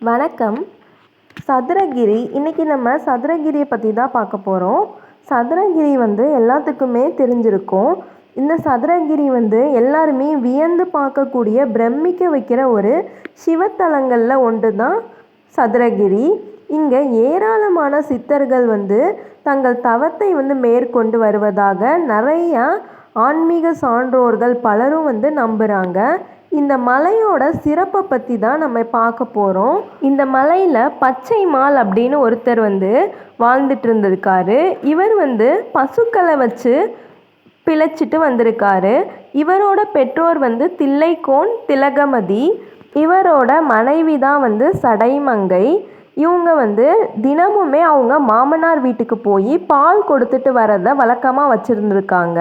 வணக்கம். சதுரகிரி இன்றைக்கி நம்ம சதுரகிரியை பற்றி தான் பார்க்க போகிறோம் சதுரகிரி வந்து எல்லாத்துக்குமே தெரிஞ்சிருக்கும். இந்த சதுரகிரி வந்து எல்லாருமே வியந்து பார்க்கக்கூடிய பிரமிக்க வைக்கிற ஒரு சிவத்தலங்களில் ஒன்று தான் சதுரகிரி. இங்கே ஏராளமான சித்தர்கள் வந்து தங்கள் தவத்தை வந்து மேற்கொண்டு வருவதாக நிறையா ஆன்மீக சான்றோர்கள் பலரும் வந்து நம்புகிறாங்க இந்த மலையோட சிறப்பை பற்றி தான் நம்ம பார்க்க போகிறோம் இந்த மலையில் பச்சை மால் அப்படின்னு ஒருத்தர் வந்து வாழ்ந்துட்டு இருந்திருக்காரு. இவர் வந்து பசுக்களை வச்சு பிழைச்சிட்டு வந்திருக்காரு. இவரோட பெற்றோர் வந்து தில்லைக்கோன் திலகமதி. இவரோட மனைவி தான் வந்து சடைமங்கை. இவங்க வந்து தினமுமே அவங்க மாமனார் வீட்டுக்கு போய் பால் கொடுத்துட்டு வரதை வழக்கமாக வச்சுருந்துருக்காங்க.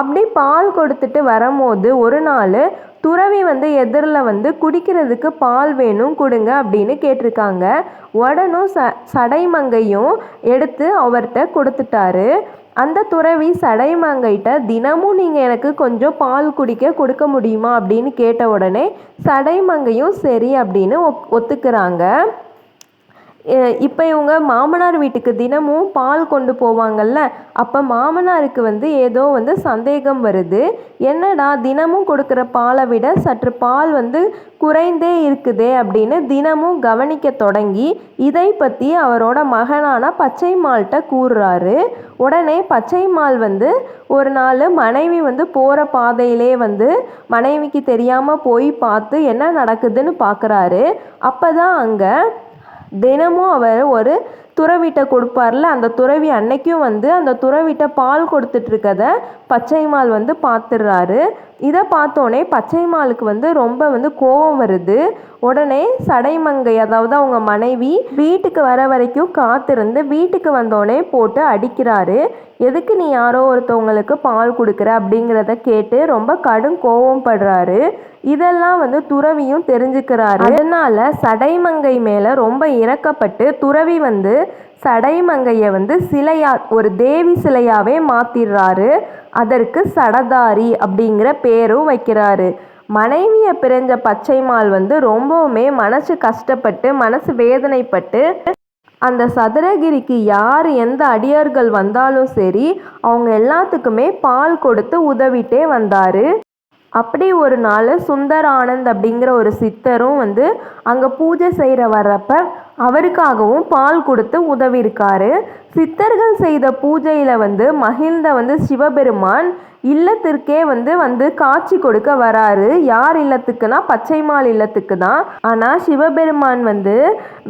அப்படி பால் கொடுத்துட்டு வரும்போது ஒரு நாள் துறவி வந்து எதிரில் வந்து குடிக்கிறதுக்கு பால் வேணும் கொடுங்க அப்படின்னு கேட்டிருக்காங்க. உடனும் ச சடைமங்கையும் எடுத்து அவர்கிட்ட கொடுத்துட்டாரு. அந்த துறவி சடைமங்கைட்ட தினமும் நீங்கள் எனக்கு கொஞ்சம் பால் குடிக்க கொடுக்க முடியுமா அப்படின்னு கேட்ட உடனே சடைமங்கையும் சரி அப்படின்னு ஒத்துக்கிறாங்க. இப்போ இவங்க மாமனார் வீட்டுக்கு தினமும் பால் கொண்டு போவாங்கல்ல? அப்போ மாமனாருக்கு வந்து ஏதோ வந்து சந்தேகம் வருது. என்னடா தினமும் கொடுக்குற பாலை விட சற்று பால் வந்து குறைந்தே இருக்குதே அப்படின்னு தினமும் கவனிக்க தொடங்கி இதை பற்றி அவரோட மகனான பச்சைமால்கிட்ட கூறுறாரு. உடனே பச்சைமால் வந்து ஒரு நாள் மனைவி வந்து போகிற பாதையிலே வந்து மனைவிக்கு தெரியாமல் போய் பார்த்து என்ன நடக்குதுன்னு பார்க்குறாரு அப்போ தான் அங்கே தினமும் அவர் ஒரு துறவிட்ட கொடுப்பார்ல அந்த துறவி அன்னைக்கும் வந்து அந்த துறவிட்ட பால் கொடுத்துட்ருக்கத பச்சைமால் வந்து பார்த்துடுறாரு இதை பார்த்தோன்னே பச்சைமாலுக்கு வந்து ரொம்ப வந்து கோபம் வருது. உடனே சடைமங்கை அதாவது அவங்க மனைவி வீட்டுக்கு வர வரைக்கும் காத்திருந்து வீட்டுக்கு வந்தோடனே போட்டு அடிக்கிறாரு. எதுக்கு நீ யாரோ ஒருத்தவங்களுக்கு பால் கொடுக்குற? அப்படிங்கிறத கேட்டு ரொம்ப கடும் கோபம் படுறாரு. இதெல்லாம் வந்து துறவியும் தெரிஞ்சுக்கிறாரு. அதனால சடைமங்கை மேலே ரொம்ப இறக்கப்பட்டு துறவி வந்து சடைமங்கையை வந்து சிலையா ஒரு தேவி சிலையாவே மாத்திடுறாரு. அதற்கு சடதாரி அப்படிங்கிற பேரும் வைக்கிறாரு. மனைவியை பிரிஞ்ச பச்சைமால் வந்து ரொம்பவுமே மனசு கஷ்டப்பட்டு மனசு வேதனைப்பட்டு அந்த சதுரகிரிக்கு யார் எந்த அடியார்கள் வந்தாலும் சரி அவங்க எல்லாத்துக்குமே பால் கொடுத்து உதவிட்டே வந்தார். அப்படி ஒரு நாள் சுந்தர் ஆனந்த் அப்படிங்கிற ஒரு சித்தரும் வந்து அங்கே பூஜை செய்கிற வர்றப்ப அவருக்காகவும் பால் கொடுத்து உதவியிருக்காரு. சித்தர்கள் செய்த பூஜையில் வந்து மகிழ்ந்த வந்து சிவபெருமான் இல்லத்திற்கே வந்து வந்து காட்சி கொடுக்க வராரு. யார் இல்லத்துக்குன்னா பச்சைமால் இல்லத்துக்கு தான். ஆனால் சிவபெருமான் வந்து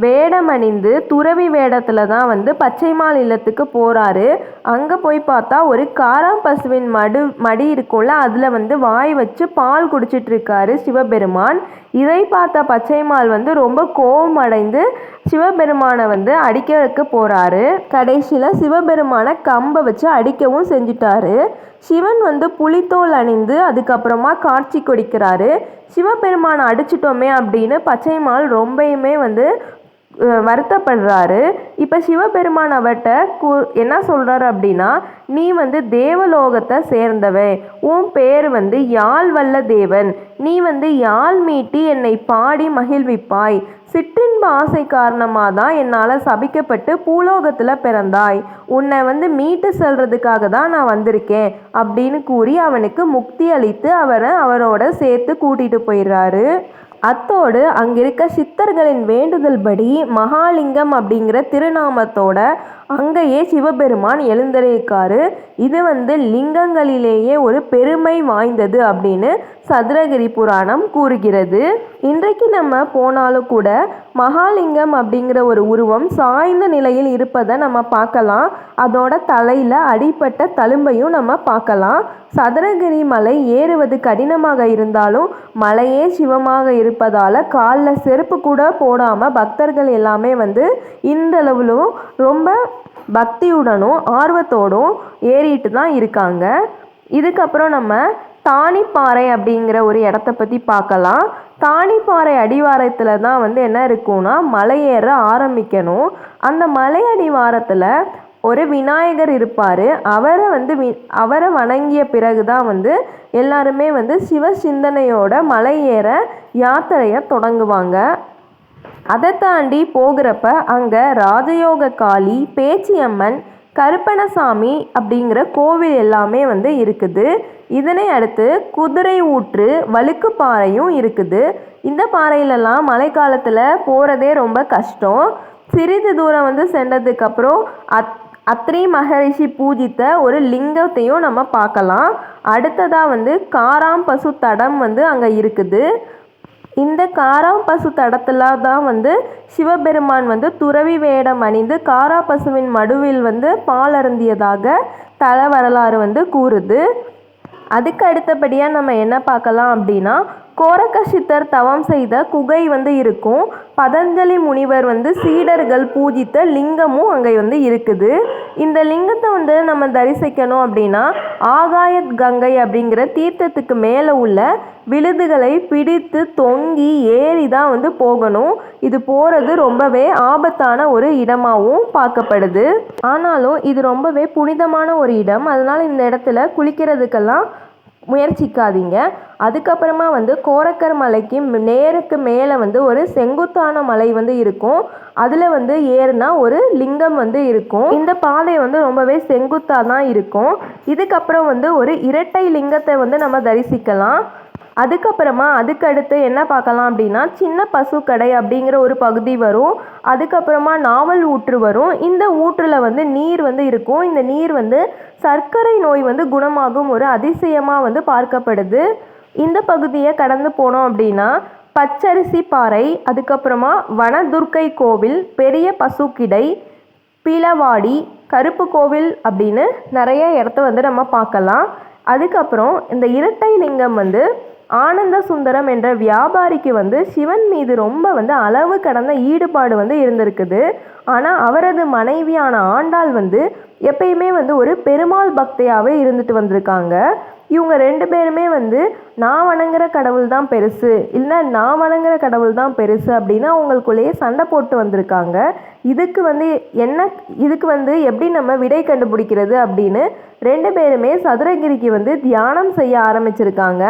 வேடமணிந்து துறவி வேடத்தில் தான் வந்து பச்சைமால் இல்லத்துக்கு போகிறாரு அங்கே போய் பார்த்தா ஒரு காராம் பசுவின் மடு மடி இருக்கும்ல அதில் வந்து வாய் வச்சு பால் குடிச்சிட்ருக்காரு சிவபெருமான். இதை பார்த்த பச்சைமால் வந்து ரொம்ப கோபம் அடைந்து சிவபெருமானை வந்து அடிக்கிறதுக்கு போகிறாரு கடைசியில் சிவபெருமானை கம்பை வச்சு அடிக்கவும் செஞ்சிட்டாரு. சிவன் வந்து புலித்தோல் அணிந்து அதுக்கப்புறமா காட்சி கொடுக்கிறாரு. சிவபெருமானை அடிச்சிட்டோமே அப்படின்னு பச்சைமால் ரொம்பயுமே வந்து வருத்தப்படுறாரு. இப்போ சிவபெருமான் அவர்கிட்ட கூ என்ன சொல்கிறாரு அப்படின்னா நீ வந்து தேவலோகத்தை சேர்ந்தவன். உன் பேர் வந்து யாழ் வல்ல தேவன் நீ வந்து யாழ் மீட்டி என்னை பாடி மகிழ்விப்பாய். சிற்றின்ப ஆசை காரணமாக தான் என்னால் சபிக்கப்பட்டு பூலோகத்தில் பிறந்தாய். உன்னை வந்து மீட்டு செல்றதுக்காக தான் நான் வந்திருக்கேன் அப்படின்னு கூறி அவனுக்கு முக்தி அளித்து அவரை அவரோட சேர்த்து கூட்டிகிட்டு போயிடுறாரு. அத்தோடு அங்கிருக்க சித்தர்களின் வேண்டுதல் படி மகாலிங்கம் அப்படிங்கிற திருநாமத்தோட அங்கேயே சிவபெருமான் எழுந்தருக்காரு இது வந்து லிங்கங்களிலேயே ஒரு பெருமை வாய்ந்தது அப்படின்னு சதுரகிரி புராணம் கூறுகிறது. இன்றைக்கு நம்ம போனாலும் கூட மகாலிங்கம் அப்படிங்கிற ஒரு உருவம் சாய்ந்த நிலையில் இருப்பதை நம்ம பார்க்கலாம். அதோட தலையில் அடிப்பட்ட தழும்பையும் நம்ம பார்க்கலாம். சதுரகிரி மலை ஏறுவது கடினமாக இருந்தாலும் மலையே சிவமாக இருப்பதால் காலில் செருப்பு கூட போடாமல் பக்தர்கள் எல்லாமே வந்து இன்றளவிலும் ரொம்ப பக்தியுடனும் ஆர்வத்தோடும் ஏறிட்டு தான் இருக்காங்க. இதுக்கப்புறம் நம்ம தானிப்பாறை அப்படிங்கிற ஒரு இடத்த பற்றி பார்க்கலாம். தானிப்பாறை அடிவாரத்தில் தான் வந்து என்ன இருக்கும்னா மலையேற ஆரம்பிக்கணும். அந்த மலை அடிவாரத்தில் ஒரு விநாயகர் இருப்பார். அவரை வந்து வி அவரை வணங்கிய பிறகு தான் வந்து எல்லாருமே வந்து சிவ சிந்தனையோட மலை ஏற யாத்திரையை தொடங்குவாங்க. அதை தாண்டி போகிறப்ப அங்கே ராஜயோக காளி பேச்சியம்மன் கருப்பணசாமி அப்படிங்கிற கோவில் எல்லாமே வந்து இருக்குது. இதனை அடுத்து குதிரை ஊற்று வழுக்கு பாறையும் இருக்குது. இந்த பாறையிலலாம் மழைக்காலத்தில் போகிறதே ரொம்ப கஷ்டம். சிறிது தூரம் வந்து சென்றதுக்கப்புறம் அத் அத்ரி மகரிஷி பூஜித்த ஒரு லிங்கத்தையும் நம்ம பார்க்கலாம். அடுத்ததாக வந்து காராம் பசு தடம் வந்து அங்கே இருக்குது. இந்த காராம்பசு தடத்தில் தான் வந்து சிவபெருமான் வந்து துறவி வேடம் அணிந்து காராம்பசுவின் மடுவில் வந்து பால் அருந்தியதாக தல வரலாறு வந்து கூறுது. அதுக்கு அடுத்தபடியாக நம்ம என்ன பார்க்கலாம் அப்படின்னா கோரக்கசித்தர் தவம் செய்த குகை வந்து இருக்கும். பதஞ்சலி முனிவர் வந்து சீடர்கள் பூஜித்த லிங்கமும் அங்கே வந்து இருக்குது. இந்த லிங்கத்தை வந்து நம்ம தரிசிக்கணும் அப்படின்னா ஆகாயத் கங்கை அப்படிங்கிற தீர்த்தத்துக்கு மேலே உள்ள விழுதுகளை பிடித்து தொங்கி ஏறி தான் வந்து போகணும். இது போகிறது ரொம்பவே ஆபத்தான ஒரு இடமாகவும் பார்க்கப்படுது. ஆனாலும் இது ரொம்பவே புனிதமான ஒரு இடம். அதனால் இந்த இடத்துல குளிக்கிறதுக்கெல்லாம் முயற்சிக்காதீங்க. அதுக்கப்புறமா வந்து கோரக்கர் மலைக்கு நேருக்கு மேலே வந்து ஒரு செங்குத்தான மலை வந்து இருக்கும். அதில் வந்து ஏறுனா ஒரு லிங்கம் வந்து இருக்கும். இந்த பாதை வந்து ரொம்பவே செங்குத்தாக தான் இருக்கும். இதுக்கப்புறம் வந்து ஒரு இரட்டை லிங்கத்தை வந்து நம்ம தரிசிக்கலாம். அதுக்கப்புறமா அதுக்கடுத்து என்ன பார்க்கலாம் அப்படின்னா சின்ன பசுக்கடை அப்படிங்கிற ஒரு பகுதி வரும். அதுக்கப்புறமா நாவல் ஊற்று வரும். இந்த ஊற்றில் வந்து நீர் வந்து இருக்கும். இந்த நீர் வந்து சர்க்கரை நோய் வந்து குணமாகும் ஒரு அதிசயமாக வந்து பார்க்கப்படுது. இந்த பகுதியை கடந்து போனோம் அப்படின்னா பச்சரிசி பாறை அதுக்கப்புறமா வனதுர்க்கை கோவில் பெரிய பசுக்கிடை பிளவாடி கருப்பு கோவில் அப்படின்னு நிறைய இடத்த வந்து நம்ம பார்க்கலாம். அதுக்கப்புறம் இந்த இரட்டை லிங்கம் வந்து ஆனந்த சுந்தரம் என்ற வியாபாரிக்கு வந்து சிவன் மீது ரொம்ப வந்து அளவு கடந்த ஈடுபாடு வந்து இருந்திருக்குது. ஆனால் அவரது மனைவியான ஆண்டாள் வந்து எப்பயுமே வந்து ஒரு பெருமாள் பக்தையாகவே இருந்துட்டு வந்திருக்காங்க. இவங்க ரெண்டு பேருமே வந்து நான் வணங்குற கடவுள் தான் பெருசு இல்லை நான் வணங்குற கடவுள் தான் பெருசு அப்படின்னு அவங்களுக்குள்ளேயே சண்டை போட்டு வந்திருக்காங்க. இதுக்கு வந்து என்ன இதுக்கு வந்து எப்படி நம்ம விடை கண்டுபிடிக்கிறது அப்படின்னு ரெண்டு பேருமே சதுரகிரிக்கு வந்து தியானம் செய்ய ஆரம்பிச்சிருக்காங்க.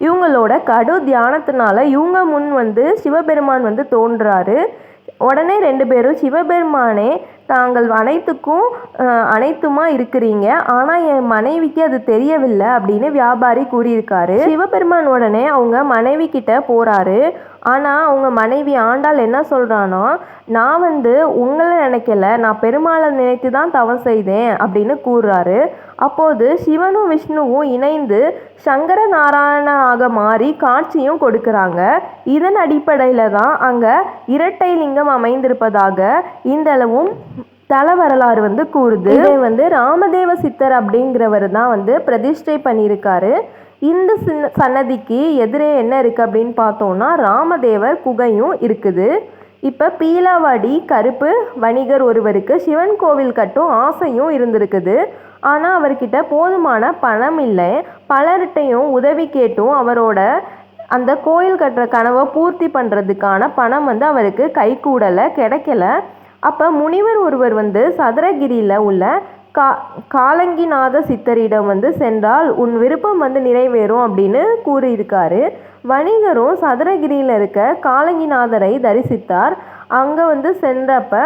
இவங்களோட கடு தியானத்தினால இவங்க முன் வந்து சிவபெருமான் வந்து தோன்றாரு. உடனே ரெண்டு பேரும் சிவபெருமானே தாங்கள் அனைத்துக்கும் அனைத்துமா இருக்கிறீங்க. ஆனால் என் மனைவிக்கு அது தெரியவில்லை அப்படின்னு வியாபாரி கூறியிருக்காரு. சிவபெருமான் உடனே அவங்க மனைவி கிட்ட போறாரு. ஆனால் அவங்க மனைவி ஆண்டாள் என்ன சொல்கிறான்னா நான் வந்து உங்களை நினைக்கல. நான் பெருமாளை நினைத்து தான் தவம் செய்தேன் அப்படின்னு கூறுறாரு. அப்போது சிவனும் விஷ்ணுவும் இணைந்து சங்கர நாராயணனாக மாறி காட்சியும் கொடுக்குறாங்க. இதன் அடிப்படையில் தான் அங்கே இரட்டை லிங்கம் அமைந்திருப்பதாக இந்தளவும் தல வரலாறு வந்து கூறுது. இதை வந்து ராமதேவ சித்தர் அப்படிங்கிறவர் தான் வந்து பிரதிஷ்டை பண்ணியிருக்காரு. இந்த சின்ன சன்னதிக்கு எதிரே என்ன இருக்குது அப்படின்னு பார்த்தோம்னா ராமதேவர் குகையும் இருக்குது. இப்போ பீலாவாடி கருப்பு வணிகர் ஒருவருக்கு சிவன் கோவில் கட்டும் ஆசையும் இருந்திருக்குது. ஆனால் அவர்கிட்ட போதுமான பணம் இல்லை. பலர்கிட்டையும் உதவி கேட்டும் அவரோட அந்த கோயில் கட்டுற கனவை பூர்த்தி பண்ணுறதுக்கான பணம் வந்து அவருக்கு கைகூடலை கிடைக்கல. அப்போ முனிவர் ஒருவர் வந்து சதுரகிரியில் உள்ள கா காலங்கிநாத சித்தரிடம் வந்து சென்றால் உன் விருப்பம் வந்து நிறைவேறும் அப்படின்னு கூறியிருக்காரு. வணிகரும் சதுரகிரியில் இருக்க காலங்கிநாதரை தரிசித்தார். அங்கே வந்து சென்றப்ப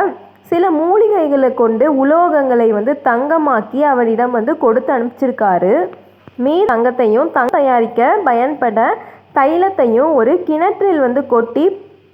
சில மூலிகைகளை கொண்டு உலோகங்களை வந்து தங்கமாக்கி அவரிடம் வந்து கொடுத்து அனுப்பிச்சிருக்காரு. மீ தங்கத்தையும் தங்க தயாரிக்க பயன்பட தைலத்தையும் ஒரு கிணற்றில் வந்து கொட்டி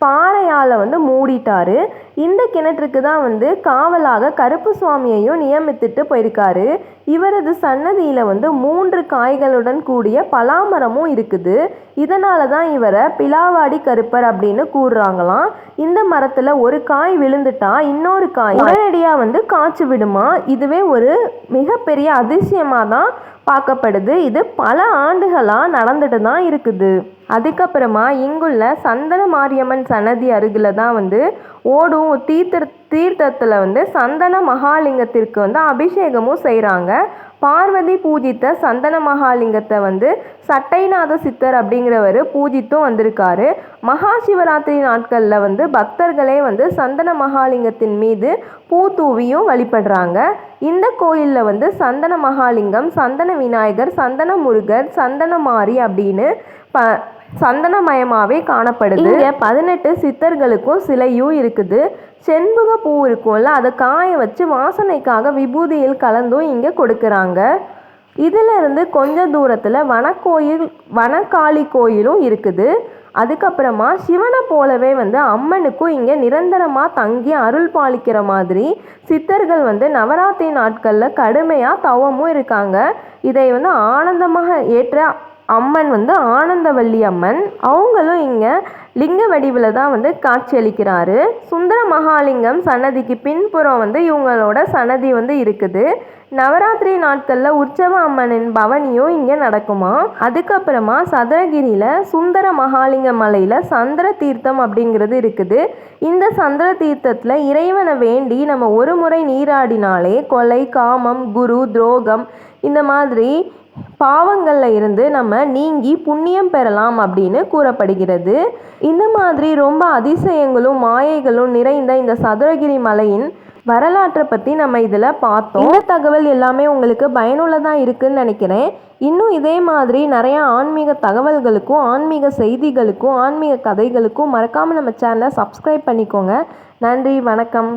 பாறையால் வந்து மூடிட்டாரு. இந்த கிணற்றுக்கு தான் வந்து காவலாக கருப்பு சுவாமியையும் நியமித்துட்டு போயிருக்காரு. இவரது சன்னதியில் வந்து மூன்று காய்களுடன் கூடிய பலாமரமும் இருக்குது. இதனால தான் இவரை பிலாவாடி கருப்பர் அப்படின்னு கூறுறாங்களாம். இந்த மரத்தில் ஒரு காய் விழுந்துட்டா இன்னொரு காய் உடனடியாக வந்து காய்ச்சி விடுமா? இதுவே ஒரு மிகப்பெரிய அதிசயமாக தான் பார்க்கப்படுது. இது பல ஆண்டுகளாக நடந்துட்டு தான் இருக்குது. அதுக்கப்புறமா இங்குள்ள சந்தன மாரியம்மன் சன்னதி அருகில் தான் வந்து ஓடும் தீர்த்த தீர்த்தத்தில் வந்து சந்தன மகாலிங்கத்திற்கு வந்து அபிஷேகமும் செய்கிறாங்க பார்வதி பூஜித்த சந்தன மகாலிங்கத்தை வந்து சட்டைநாத சித்தர் அப்படிங்கிறவர் பூஜித்தும் வந்திருக்காரு. மகா சிவராத்திரி நாட்களில் வந்து பக்தர்களே வந்து சந்தன மகாலிங்கத்தின் மீது பூ தூவியும் வழிபடுறாங்க. இந்த கோயிலில் வந்து சந்தன மகாலிங்கம் சந்தன விநாயகர் சந்தன முருகர் சந்தன மாரி அப்படின்னு ப சந்தனமயமாகவே காணப்படுது. இங்கே பதினெட்டு சித்தர்களுக்கும் சிலையும் இருக்குது. செண்பக பூ இருக்கும்ல அதை காய வச்சு வாசனைக்காக விபூதியில் கலந்தும் இங்கே கொடுக்குறாங்க. இதிலிருந்து கொஞ்ச தூரத்தில் வனக்கோயில் வனக்காளி கோயிலும் இருக்குது. அதுக்கப்புறமா சிவனை போலவே வந்து அம்மனுக்கும் இங்கே நிரந்தரமாக தங்கி அருள் பாலிக்கிற மாதிரி சித்தர்கள் வந்து நவராத்திரி நாட்களில் கடுமையாக தவமும் இருக்காங்க. இதை வந்து ஆனந்தமாக ஏற்ற அம்மன் வந்து ஆனந்தவல்லி அம்மன். அவங்களும் இங்கே லிங்க வடிவில் தான் வந்து காட்சியளிக்கிறாரு சுந்தர மகாலிங்கம் சன்னதிக்கு பின்புறம் வந்து இவங்களோட சன்னதி வந்து இருக்குது. நவராத்திரி நாட்களில் உற்சவ அம்மனின் பவனியும் இங்கே நடக்குமா? அதுக்கப்புறமா சதுரகிரியில் சுந்தர மகாலிங்க மலையில் சந்திர தீர்த்தம் அப்படிங்கிறது இருக்குது. இந்த சந்திர தீர்த்தத்தில் இறைவனை வேண்டி நம்ம ஒரு முறை நீராடினாலே கொலை காமம் குரு துரோகம் இந்த மாதிரி பாவங்களில் இருந்து நம்ம நீங்கி புண்ணியம் பெறலாம் அப்படின்னு கூறப்படுகிறது. இந்த மாதிரி ரொம்ப அதிசயங்களும் மாயைகளும் நிறைந்த இந்த சதுரகிரி மலையின் வரலாற்றை பற்றி நம்ம இதில் பார்த்தோம். இந்த தகவல் எல்லாமே உங்களுக்கு பயனுள்ளதாக இருக்குன்னு நினைக்கிறேன். இன்னும் இதே மாதிரி நிறையா ஆன்மீக தகவல்களுக்கும் ஆன்மீக செய்திகளுக்கும் ஆன்மீக கதைகளுக்கும் மறக்காமல் நம்ம சேனலை சப்ஸ்கிரைப் பண்ணிக்கோங்க. நன்றி வணக்கம்.